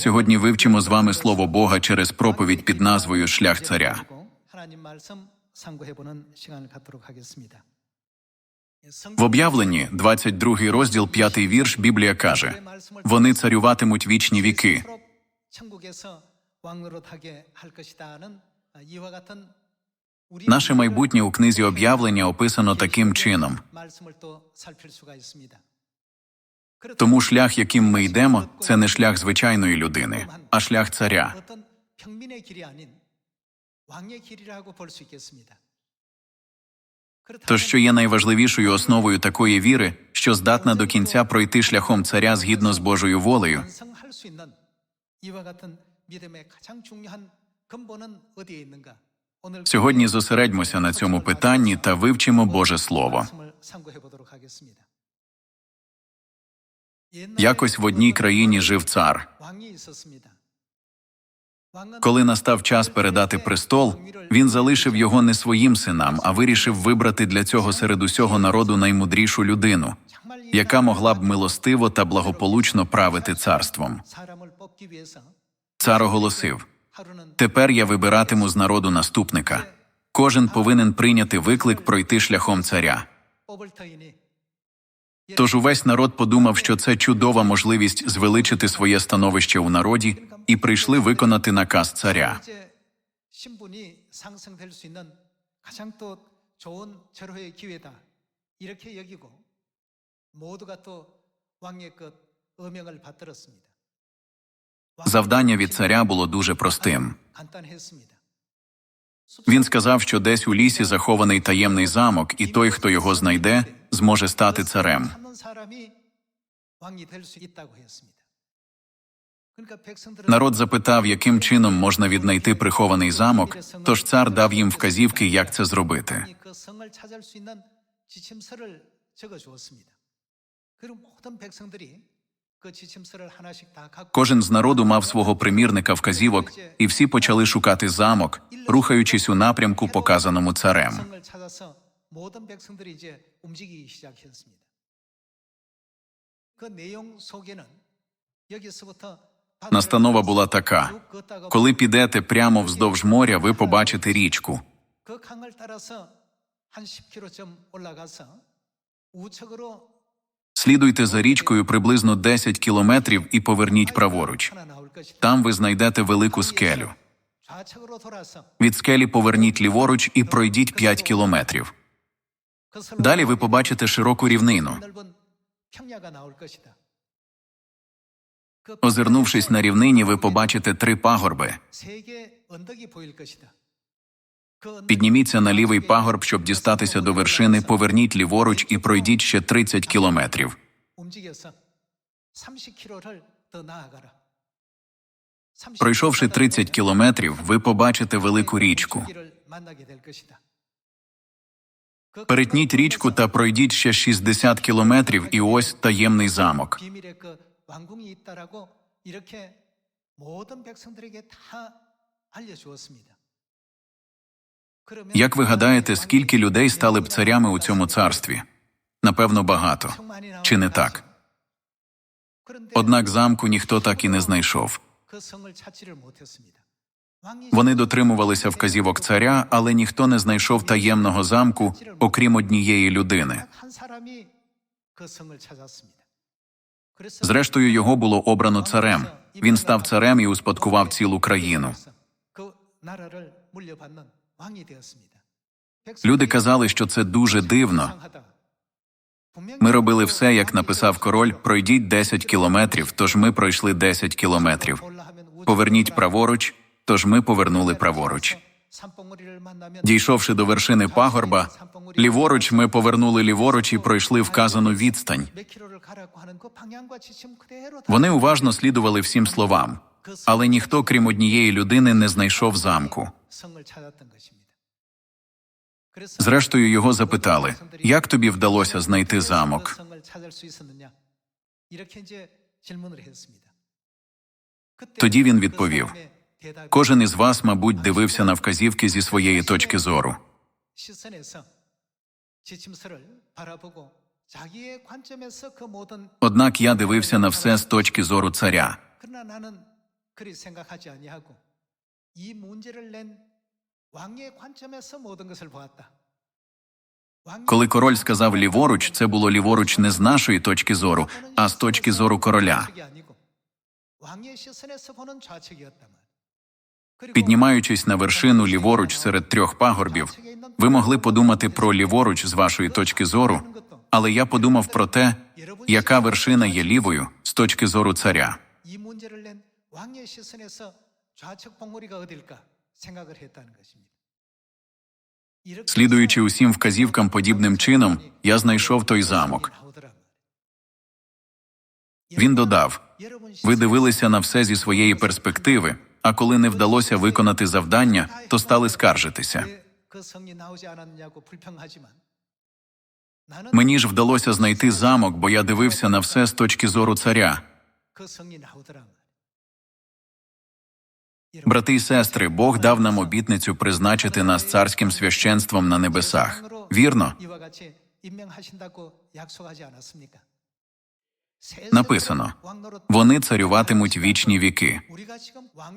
Сьогодні вивчимо з вами слово Бога через проповідь під назвою Шлях царя. В об'явленні 22 розділ 5 вірш Біблія каже: вони царюватимуть вічні віки. Наше майбутнє у книзі об'явлення описано таким чином. Тому шлях, яким ми йдемо, це не шлях звичайної людини, а шлях царя. То, що є найважливішою основою такої віри, що здатна до кінця пройти шляхом царя згідно з Божою волею. Сьогодні зосередьмося на цьому питанні та вивчимо Боже Слово. Якось в одній країні жив цар. Коли настав час передати престол, він залишив його не своїм синам, а вирішив вибрати для цього серед усього народу наймудрішу людину, яка могла б милостиво та благополучно правити царством. Цар оголосив тепер я вибиратиму з народу наступника. Кожен повинен прийняти виклик пройти шляхом царя. Тож увесь народ подумав, що це чудова можливість звеличити своє становище у народі і прийшли виконати наказ царя. Завдання від царя було дуже простим. Він сказав, що десь у лісі захований таємний замок, і той, хто його знайде, зможе стати царем. Народ запитав, яким чином можна віднайти прихований замок, тож цар дав їм вказівки, як це зробити. Кожен з народу мав свого примірника вказівок, і всі почали шукати замок рухаючись у напрямку, показаному царем. Настанова була така: коли підете прямо вздовж моря, ви побачите річку. Слідуйте за річкою приблизно 10 кілометрів і поверніть праворуч. Там ви знайдете велику скелю. Від скелі поверніть ліворуч і пройдіть 5 кілометрів. Далі ви побачите широку рівнину. Озирнувшись на рівнині, ви побачите три пагорби. Підніміться на лівий пагорб, щоб дістатися до вершини, поверніть ліворуч і пройдіть ще 30 кілометрів. Пройшовши 30 кілометрів, ви побачите велику річку. Перетніть річку та пройдіть ще 60 кілометрів, і ось таємний замок. Як ви гадаєте, скільки людей стали б царями у цьому царстві? Напевно, багато чи не так? Однак замку ніхто так і не знайшов. Вони дотримувалися вказівок царя, але ніхто не знайшов таємного замку, окрім однієї людини. Зрештою, його було обрано царем. Він став царем і успадкував цілу країну. Люди казали, що це дуже дивно. Ми робили все, як написав король: пройдіть 10 кілометрів, тож ми пройшли 10 кілометрів. Поверніть праворуч, тож ми повернули праворуч. Дійшовши до вершини пагорба, ліворуч ми повернули ліворуч і пройшли вказану відстань. Вони уважно слідували всім словам, але ніхто, крім однієї людини, не знайшов замку. Зрештою, його запитали, як тобі вдалося знайти замок? Тоді він відповів кожен із вас, мабуть, дивився на вказівки зі своєї точки зору. Однак я дивився на все з точки зору царя. Коли король сказав ліворуч, це було ліворуч не з нашої точки зору, а з точки зору короля. Піднімаючись на вершину ліворуч серед трьох пагорбів, ви могли подумати про ліворуч з вашої точки зору, але я подумав про те, яка вершина є лівою з точки зору царя. Слідуючи усім вказівкам подібним чином, я знайшов той замок. Він додав ви дивилися на все зі своєї перспективи, а коли не вдалося виконати завдання, то стали скаржитися. Мені ж вдалося знайти замок, бо я дивився на все з точки зору царя. Брати і сестри, Бог дав нам обітницю призначити нас царським священством на небесах. Вірно? Написано, вони царюватимуть вічні віки.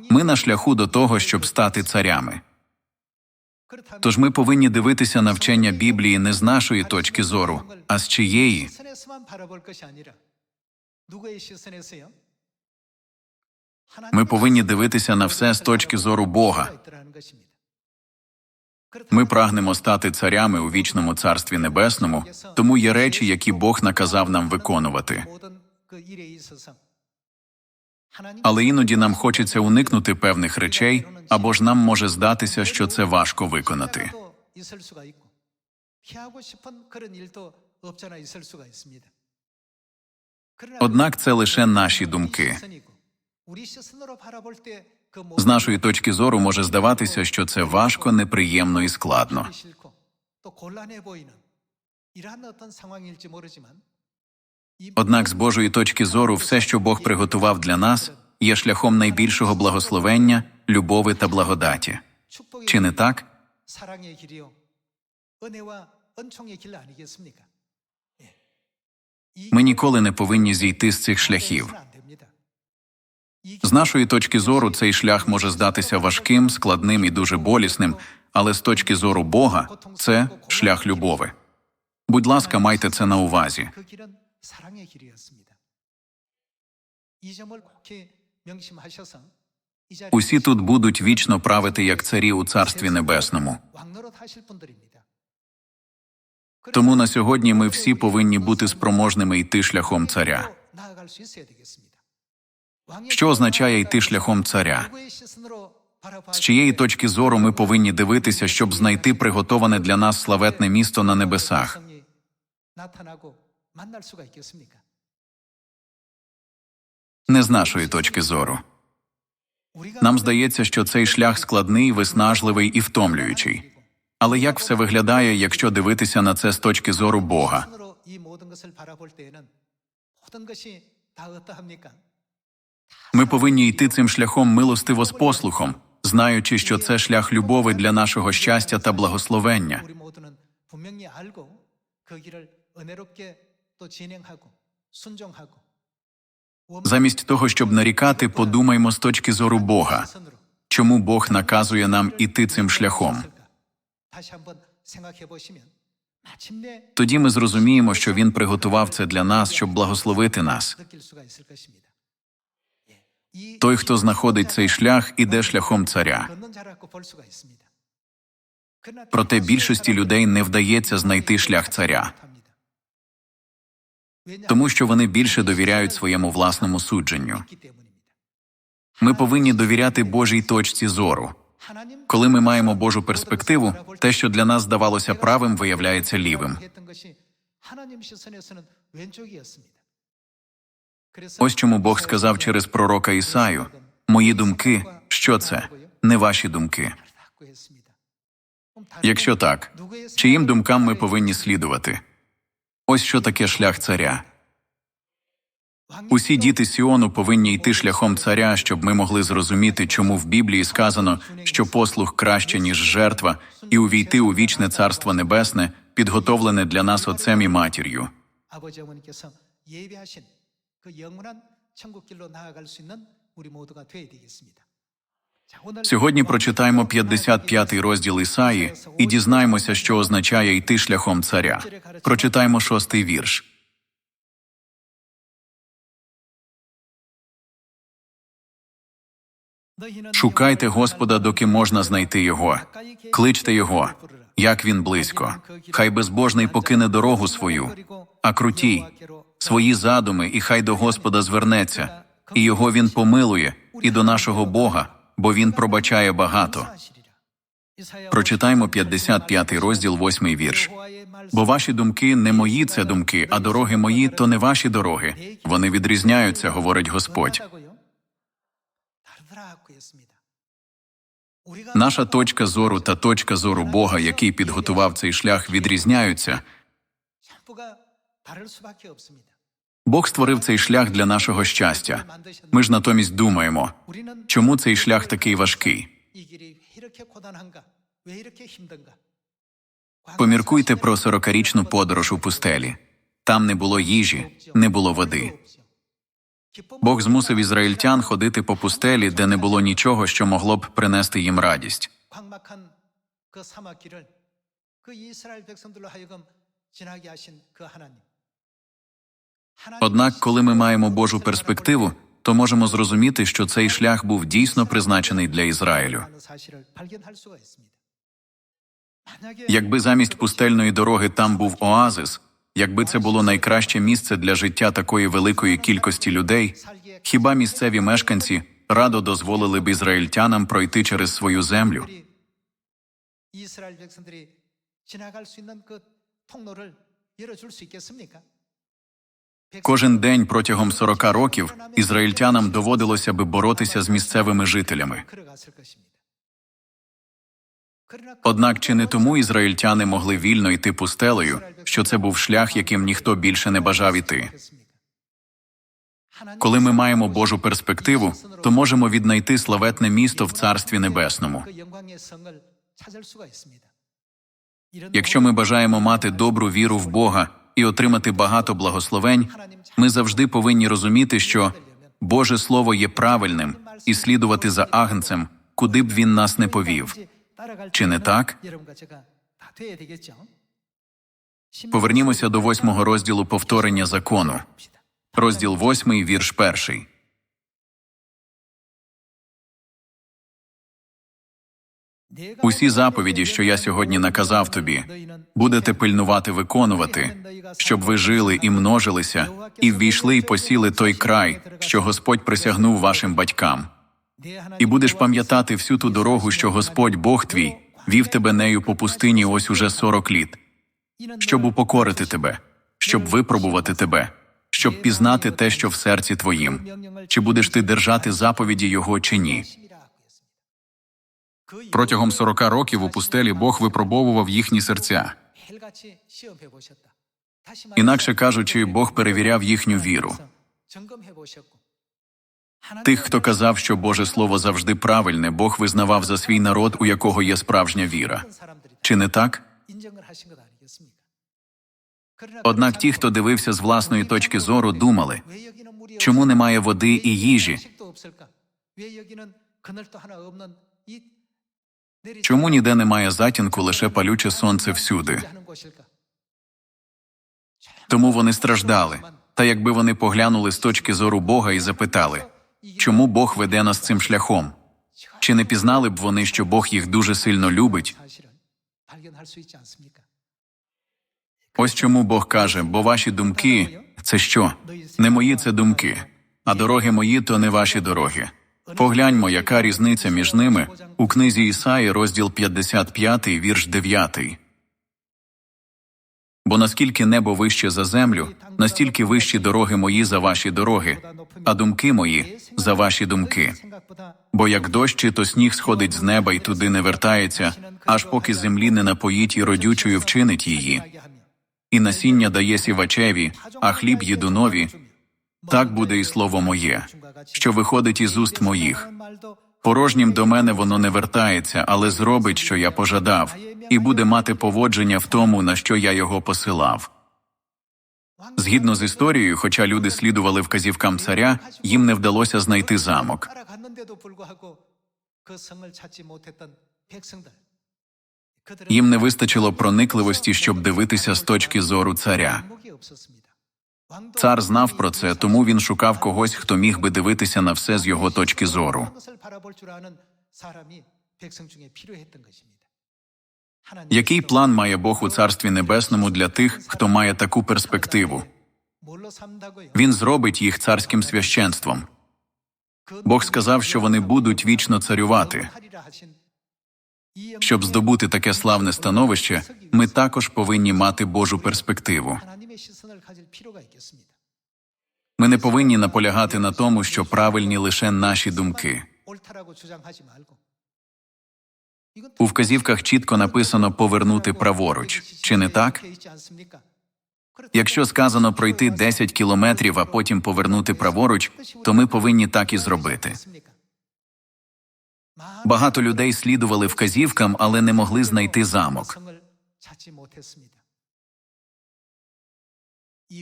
Ми на шляху до того, щоб стати царями. Тож ми повинні дивитися на вчення Біблії не з нашої точки зору, а з чиєї. Ми повинні дивитися на все з точки зору Бога. Ми прагнемо стати царями у вічному царстві небесному, тому є речі, які Бог наказав нам виконувати. Але іноді нам хочеться уникнути певних речей, або ж нам може здатися, що це важко виконати. Однак це лише наші думки. З нашої точки зору може здаватися, що це важко, неприємно і складно. Однак, з Божої точки зору, все, що Бог приготував для нас, є шляхом найбільшого благословення, любови та благодаті. Чи не так? Ми ніколи не повинні зійти з цих шляхів. З нашої точки зору цей шлях може здатися важким, складним і дуже болісним, але з точки зору Бога це шлях любови. Будь ласка, майте це на увазі. Усі тут будуть вічно правити як царі у царстві небесному. Тому на сьогодні ми всі повинні бути спроможними йти шляхом царя. Що означає йти шляхом царя? З чиєї точки зору ми повинні дивитися, щоб знайти приготоване для нас славетне місто на небесах? Не з нашої точки зору. Нам здається, що цей шлях складний, виснажливий і втомлюючий. Але як все виглядає, якщо дивитися на це з точки зору Бога? Ми повинні йти цим шляхом милостиво з послухом, знаючи, що це шлях любови для нашого щастя та благословення. Замість того, щоб нарікати, подумаймо з точки зору Бога. Чому Бог наказує нам іти цим шляхом? Тоді ми зрозуміємо, що він приготував це для нас, щоб благословити нас. Той, хто знаходить цей шлях, іде шляхом царя. Проте більшості людей не вдається знайти шлях царя, тому що вони більше довіряють своєму власному судженню. Ми повинні довіряти Божій точці зору. Коли ми маємо Божу перспективу, те, що для нас здавалося правим, виявляється лівим. Ось чому Бог сказав через пророка Ісаю мої думки, що це не ваші думки. Якщо так, чиїм думкам ми повинні слідувати? Ось що таке шлях царя. Усі діти Сіону повинні йти шляхом царя, щоб ми могли зрозуміти, чому в Біблії сказано, що послух краще, ніж жертва, і увійти у вічне царство небесне, підготовлене для нас отцем і матір'ю. Сьогодні прочитаємо 55-й розділ Ісаї і дізнаємося, що означає йти шляхом царя. Прочитаємо шостий вірш. Шукайте Господа, доки можна знайти його. Кличте його, як він близько. Хай безбожний покине дорогу свою, а крутій свої задуми, і хай до Господа звернеться, і його він помилує, і до нашого Бога, бо він пробачає багато. Прочитаємо 55-й розділ, 8-й вірш. Бо ваші думки не мої це думки, а дороги мої то не ваші дороги. Вони відрізняються, говорить Господь. Наша точка зору та точка зору Бога, який підготував цей шлях, відрізняються. Бог створив цей шлях для нашого щастя. Ми ж натомість думаємо, чому цей шлях такий важкий. Поміркуйте про сорокарічну подорож у пустелі. Там не було їжі, не було води. Бог змусив ізраїльтян ходити по пустелі, де не було нічого, що могло б принести їм радість. 광막한 그 사막길을 그 이스라엘 백성들로 하여금 지나게 하신 그 하나님. Однак, коли ми маємо Божу перспективу, то можемо зрозуміти, що цей шлях був дійсно призначений для Ізраїлю. 하는 사실을 발견할 수가 있습니다. 만약에 Якби замість пустельної дороги там був оазис, якби це було найкраще місце для життя такої великої кількості людей, хіба місцеві мешканці радо дозволили б ізраїльтянам пройти через свою землю? 우리 이스라엘 백성들이 지나갈 수 있는 그 통로를 열어줄 수 있겠습니까? Кожен день протягом 40 років ізраїльтянам доводилося би боротися з місцевими жителями. Однак чи не тому ізраїльтяни могли вільно йти пустелею, що це був шлях, яким ніхто більше не бажав іти? Коли ми маємо Божу перспективу, то можемо віднайти славетне місто в Царстві Небесному. Якщо ми бажаємо мати добру віру в Бога і отримати багато благословень, ми завжди повинні розуміти, що Боже Слово є правильним і слідувати за агнцем, куди б він нас не повів. Чи не так? Повернімося до восьмого розділу повторення закону, розділ восьмий, вірш перший. Усі заповіді, що я сьогодні наказав тобі, будете пильнувати виконувати, щоб ви жили і множилися, і ввійшли й посіли той край, що Господь присягнув вашим батькам. І будеш пам'ятати всю ту дорогу, що Господь Бог твій вів тебе нею по пустині ось уже сорок літ, щоб упокорити тебе, щоб випробувати тебе, щоб пізнати те, що в серці твоїм, чи будеш ти держати заповіді Його чи ні. Протягом 40 років у пустелі Бог випробовував їхні серця. Інакше кажучи, Бог перевіряв їхню віру. Тих, хто казав, що Боже Слово завжди правильне, Бог визнавав за свій народ, у якого є справжня віра. Чи не так? Однак ті, хто дивився з власної точки зору, думали, чому немає води і їжі? Чому ніде немає затінку лише палюче сонце всюди? Тому вони страждали. Та якби вони поглянули з точки зору Бога і запитали, чому Бог веде нас цим шляхом? Чи не пізнали б вони, що Бог їх дуже сильно любить? Ось чому Бог каже, бо ваші думки це що? Не мої це думки, а дороги мої то не ваші дороги. Погляньмо, яка різниця між ними у книзі Ісаї, розділ 55, вірш 9. Бо наскільки небо вище за землю, настільки вищі дороги мої за ваші дороги, а думки мої за ваші думки. Бо як дощ, то сніг сходить з неба і туди не вертається, аж поки землі не напоїть і родючою вчинить її. І насіння дає сівачеві, а хліб їдунові, так буде і слово моє, що виходить із уст моїх. Порожнім до мене воно не вертається, але зробить, що я пожадав, і буде мати поводження в тому, на що я його посилав. Згідно з історією, хоча люди слідували вказівкам царя, їм не вдалося знайти замок. Їм не вистачило проникливості, щоб дивитися з точки зору царя. Цар знав про це, тому він шукав когось, хто міг би дивитися на все з його точки зору. Який план має Бог у царстві небесному для тих, хто має таку перспективу? Він зробить їх царським священством. Бог сказав, що вони будуть вічно царювати. Щоб здобути таке славне становище, ми також повинні мати Божу перспективу. Ми не повинні наполягати на тому, що правильні лише наші думки. У вказівках чітко написано повернути праворуч, чи не так? Якщо сказано пройти 10 кілометрів, а потім повернути праворуч, то ми повинні так і зробити. Багато людей слідували вказівкам, але не могли знайти замок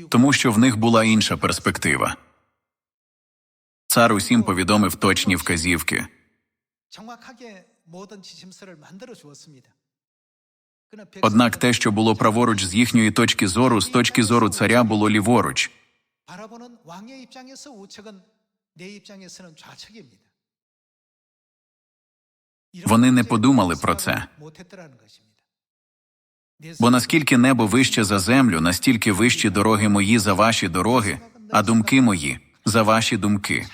тому що в них була інша перспектива. Цар усім повідомив точні вказівки. Однак те, що було праворуч з їхньої точки зору, з точки зору царя було ліворуч. Вони не подумали про це. Бо наскільки небо вище за землю, настільки вищі дороги мої за ваші дороги, а думки мої за ваші думки.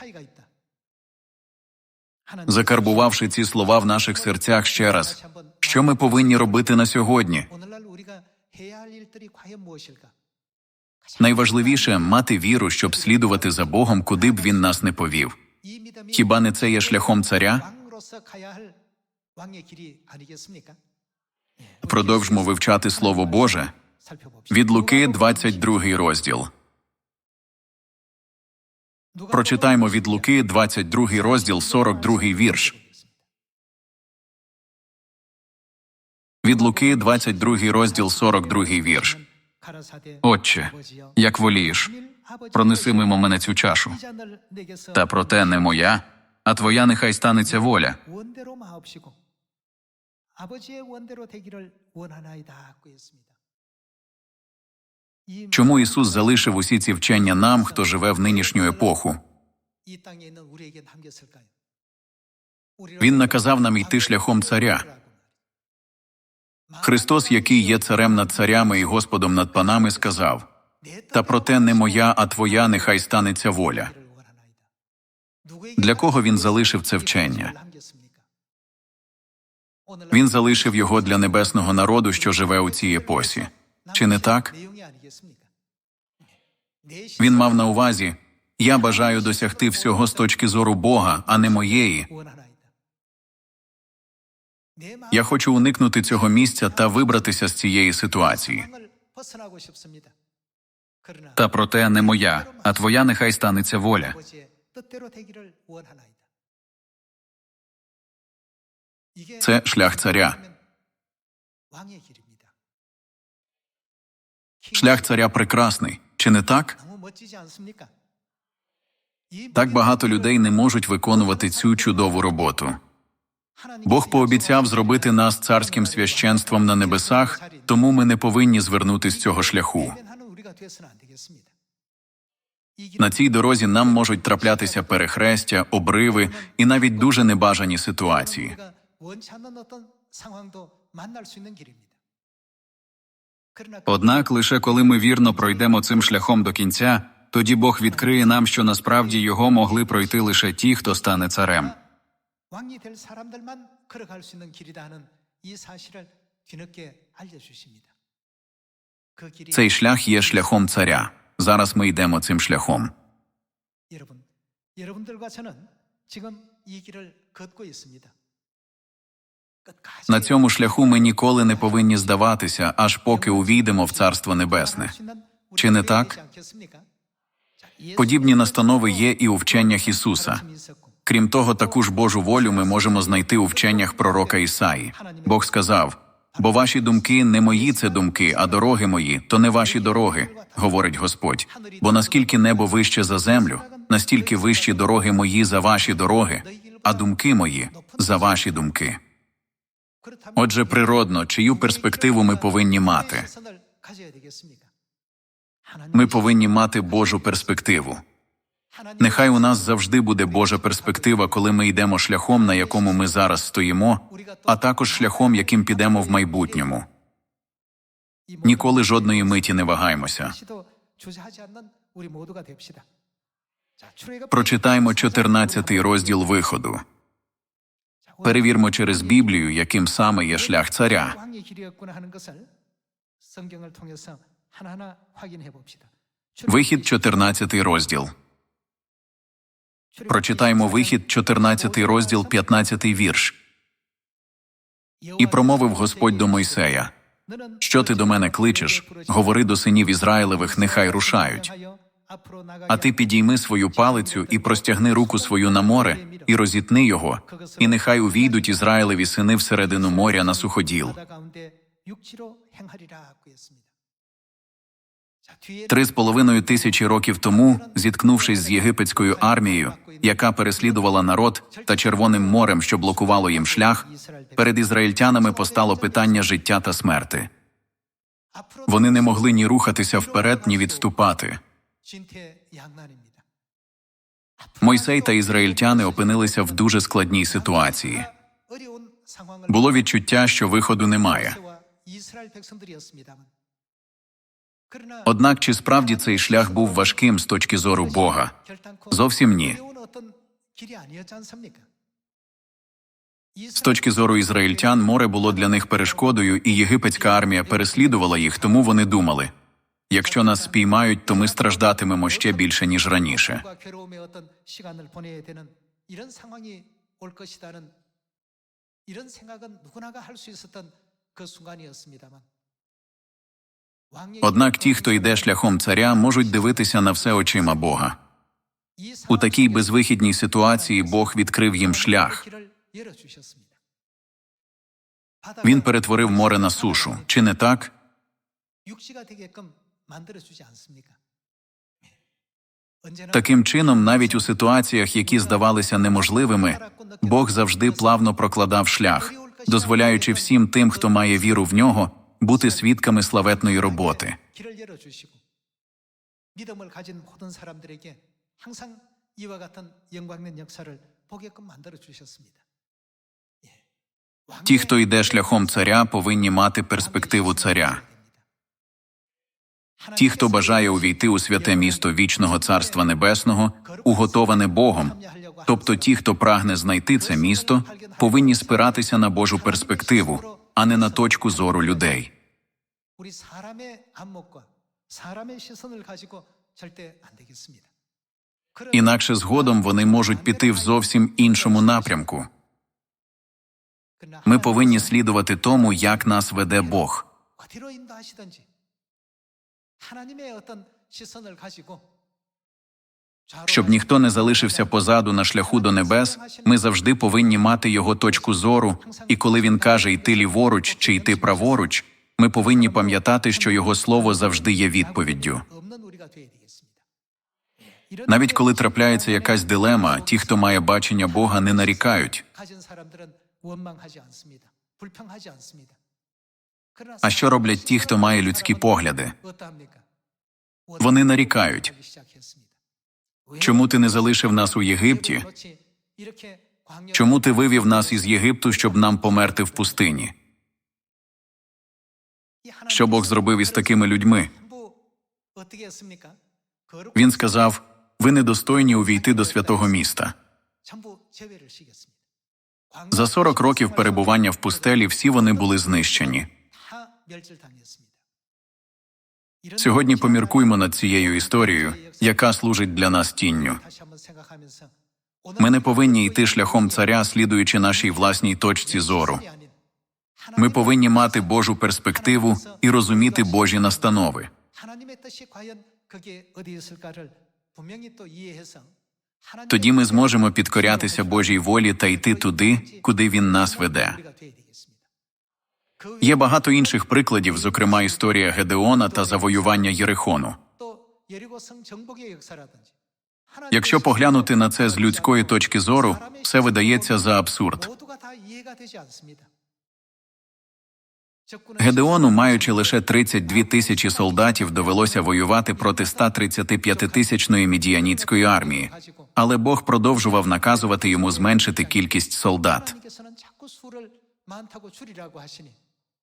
Закарбувавши ці слова в наших серцях ще раз, що ми повинні робити на сьогодні? Найважливіше мати віру, щоб слідувати за Богом, куди б він нас не повів. Хіба не це є шляхом царя? Продовжмо вивчати Слово Боже від Луки, 22 розділ. Прочитаймо від Луки, 22 розділ, 42 вірш. Від Луки, 22 розділ, 42 вірш. Отче, як волієш, пронеси мимо мене цю чашу. Та проте не моя, а твоя нехай станеться воля. Чому Ісус залишив усі ці вчення нам, хто живе в нинішню епоху? Він наказав нам йти шляхом царя. Христос, який є царем над царями і Господом над панами, сказав Та проте не моя, а твоя, нехай станеться воля. Для кого він залишив це вчення? Він залишив його для небесного народу, що живе у цій епосі. Чи не так? Він мав на увазі: я бажаю досягти всього з точки зору Бога, а не моєї. Я хочу уникнути цього місця та вибратися з цієї ситуації. Та проте не моя, а твоя нехай станеться воля. Це шлях царя. Шлях царя прекрасний, чи не так? Так багато людей не можуть виконувати цю чудову роботу. Бог пообіцяв зробити нас царським священством на небесах, тому ми не повинні звернути з цього шляху. На цій дорозі нам можуть траплятися перехрестя, обриви і навіть дуже небажані ситуації. Однак лише коли ми вірно пройдемо цим шляхом до кінця, тоді Бог відкриє нам, що насправді його могли пройти лише ті, хто стане царем. 왕이 될 사람들만 걸어갈 수 있는 길이다 하는 이 사실을 뒤늦게 알려주십니다. 그 길이 Цей шлях є шляхом царя. Зараз ми йдемо цим шляхом. 여러분, 여러분들과 저는 지금 이 길을 걷고 있습니다. На цьому шляху ми ніколи не повинні здаватися, аж поки увійдемо в Царство Небесне. Чи не так? Подібні настанови є і у вченнях Ісуса. Крім того, таку ж Божу волю ми можемо знайти у вченнях пророка Ісаї. Бог сказав: бо ваші думки не мої це думки, а дороги мої, то не ваші дороги, говорить Господь. Бо наскільки небо вище за землю, настільки вищі дороги мої за ваші дороги, а думки мої за ваші думки. Отже, природно, чию перспективу ми повинні мати? Ми повинні мати Божу перспективу. Нехай у нас завжди буде Божа перспектива, коли ми йдемо шляхом, на якому ми зараз стоїмо, а також шляхом, яким підемо в майбутньому. Ніколи жодної миті не вагаймося. Прочитаймо 14 розділ виходу. Перевірмо через Біблію, яким саме є шлях царя. Вихід 14 розділ. Прочитаймо вихід 14 розділ 15 вірш. І промовив Господь до Мойсея: Що ти до мене кличеш? Говори до синів Ізраїлевих, нехай рушають. А ти підійми свою палицю і простягни руку свою на море, і розітни його, і нехай увійдуть Ізраїлеві сини всередину моря на суходіл. Три з половиною тисячі років тому, зіткнувшись з єгипетською армією, яка переслідувала народ та Червоним морем, що блокувало їм шлях, перед ізраїльтянами постало питання життя та смерти. Вони не могли ні рухатися вперед, ні відступати. Мойсей та ізраїльтяни опинилися в дуже складній ситуації. Було відчуття, що виходу немає. Однак чи справді цей шлях був важким з точки зору Бога? Зовсім ні. З точки зору ізраїльтян, море було для них перешкодою, і єгипетська армія переслідувала їх, тому вони думали: якщо нас спіймають, то ми страждатимемо ще більше ніж раніше. Однак ті, хто йде шляхом царя, можуть дивитися на все очима Бога. У такій безвихідній ситуації Бог відкрив їм шлях. Він перетворив море на сушу. Чи не так? Таким чином, навіть у ситуаціях, які здавалися неможливими, Бог завжди плавно прокладав шлях, дозволяючи всім тим, хто має віру в нього, бути свідками славетної роботи. Ті, хто йде шляхом царя, повинні мати перспективу царя. Ті, хто бажає увійти у святе місто вічного Царства Небесного, уготоване Богом, тобто ті, хто прагне знайти це місто, повинні спиратися на Божу перспективу, а не на точку зору людей. Інакше згодом вони можуть піти в зовсім іншому напрямку. Ми повинні слідувати тому, як нас веде Бог. Щоб ніхто не залишився позаду на шляху до небес, ми завжди повинні мати його точку зору, і коли він каже йти ліворуч чи йти праворуч, ми повинні пам'ятати, що його слово завжди є відповіддю. Навіть коли трапляється якась дилема, ті, хто має бачення Бога, не нарікають. А що роблять ті, хто має людські погляди? Вони нарікають чому ти не залишив нас у Єгипті? Чому ти вивів нас із Єгипту, щоб нам померти в пустині? Що Бог зробив із такими людьми? Він сказав ви недостойні увійти до святого міста. За 40 років перебування в пустелі всі вони були знищені. Сьогодні поміркуймо над цією історією, яка служить для нас тінню. Ми не повинні йти шляхом царя, слідуючи нашій власній точці зору. Ми повинні мати Божу перспективу і розуміти Божі настанови. Тоді ми зможемо підкорятися Божій волі та йти туди, куди він нас веде. Є багато інших прикладів, зокрема історія Гедеона та завоювання Єрихону. Якщо поглянути на це з людської точки зору, все видається за абсурд. Гедеону, маючи лише 32 тисячі солдатів, довелося воювати проти 135 тисячної мідіяніцької армії, але Бог продовжував наказувати йому зменшити кількість солдат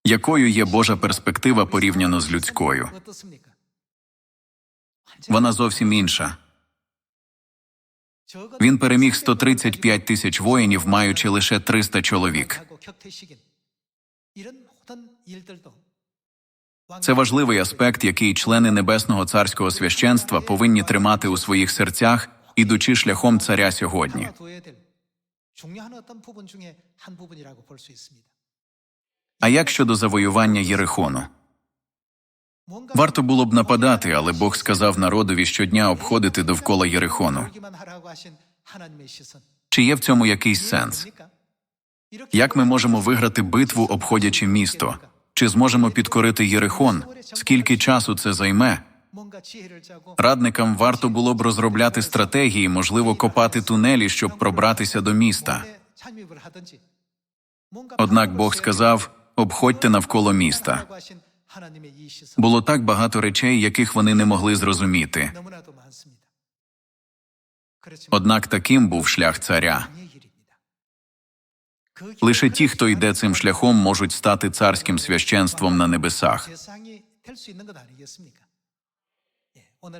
якою є Божа перспектива порівняно з людською? Вона зовсім інша. Він переміг 135 тисяч воїнів, маючи лише 300 чоловік. Це важливий аспект, який члени небесного царського священства повинні тримати у своїх серцях, ідучи шляхом царя сьогодні. А як щодо завоювання Єрихону? Варто було б нападати, але Бог сказав народові щодня обходити довкола Єрихону. Чи є в цьому якийсь сенс? Як ми можемо виграти битву, обходячи місто? Чи зможемо підкорити Єрихон? Скільки часу це займе? Радникам варто було б розробляти стратегії, можливо, копати тунелі, щоб пробратися до міста. Однак Бог сказав обходьте навколо міста. Було так багато речей, яких вони не могли зрозуміти. Однак таким був шлях царя. Лише ті, хто йде цим шляхом, можуть стати царським священством на небесах.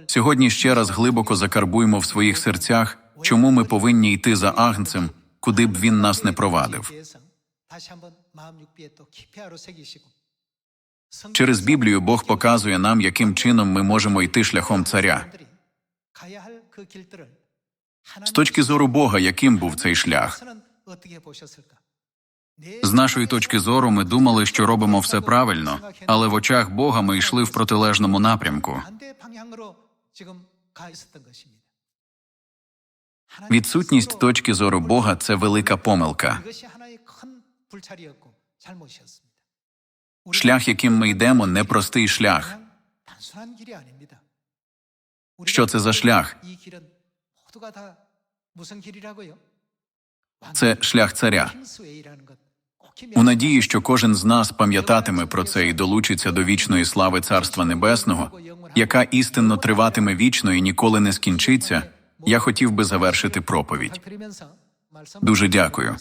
Сьогодні ще раз глибоко закарбуємо в своїх серцях, чому ми повинні йти за агнцем, куди б він нас не провадив. Через Біблію Бог показує нам, яким чином ми можемо йти шляхом царя. З точки зору Бога, яким був цей шлях? З нашої точки зору ми думали, що робимо все правильно, але в очах Бога ми йшли в протилежному напрямку. Відсутність точки зору Бога це велика помилка. Шлях, яким ми йдемо, непростий шлях. Що це за шлях? Це шлях царя. У надії, що кожен з нас пам'ятатиме про це і долучиться до вічної слави Царства Небесного, яка істинно триватиме вічно і ніколи не скінчиться. Я хотів би завершити проповідь. Дуже дякую.